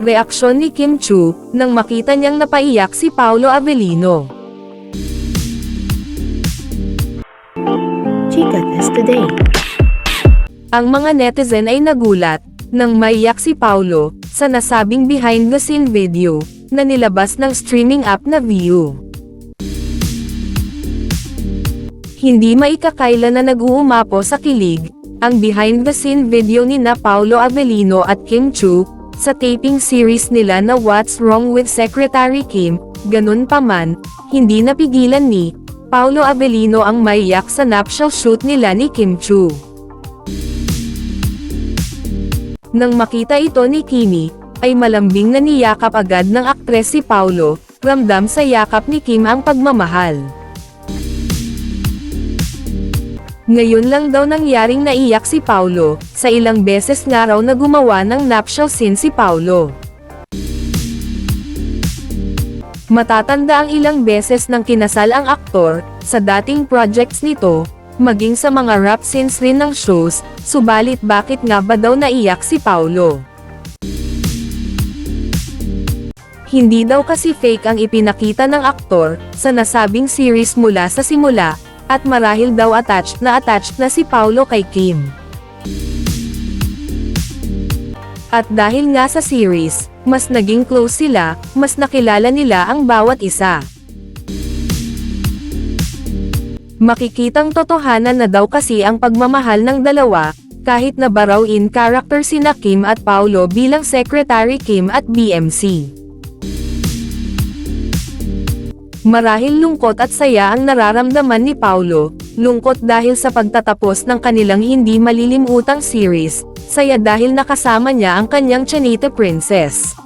Reaksyon ni Kim Chu, nang makita niyang napaiyak si Paolo Avellino. Chica Test Today. Ang mga netizen ay nagulat, nang maiyak si Paulo, sa nasabing behind the scene video, na nilabas ng streaming app na Viu. Hindi maikakaila na nag-uumapo sa kilig, ang behind the scene video ni na Paulo Avellino at Kim Chu, sa taping series nila na What's Wrong with Secretary Kim, ganun pa man, hindi napigilan ni, Paulo Avellino ang maiyak sa nuptial shoot nila ni Kim Chu. Nang makita ito ni Kimi, ay malambing na niyakap agad ng aktres si Paulo, ramdam sa yakap ni Kim ang pagmamahal. Ngayon lang daw nangyaring naiyak si Paulo, sa ilang beses nga raw na gumawa ng nuptial scene si Paulo. Matatanda ang ilang beses nang kinasal ang aktor, sa dating projects nito, maging sa mga rap scenes rin ng shows, subalit bakit nga ba daw naiyak si Paulo? Hindi daw kasi fake ang ipinakita ng aktor, sa nasabing series mula sa simula, at marahil daw attached na attached na si Paulo kay Kim. At dahil nga sa series, mas naging close sila, mas nakilala nila ang bawat isa. Makikitang totohanan na daw kasi ang pagmamahal ng dalawa, kahit na baraw in character sina Kim at Paulo bilang Secretary Kim at BMC. Marahil lungkot at saya ang nararamdaman ni Paulo, lungkot dahil sa pagtatapos ng kanilang hindi malilimutang series, saya dahil nakasama niya ang kanyang Chanita Princess.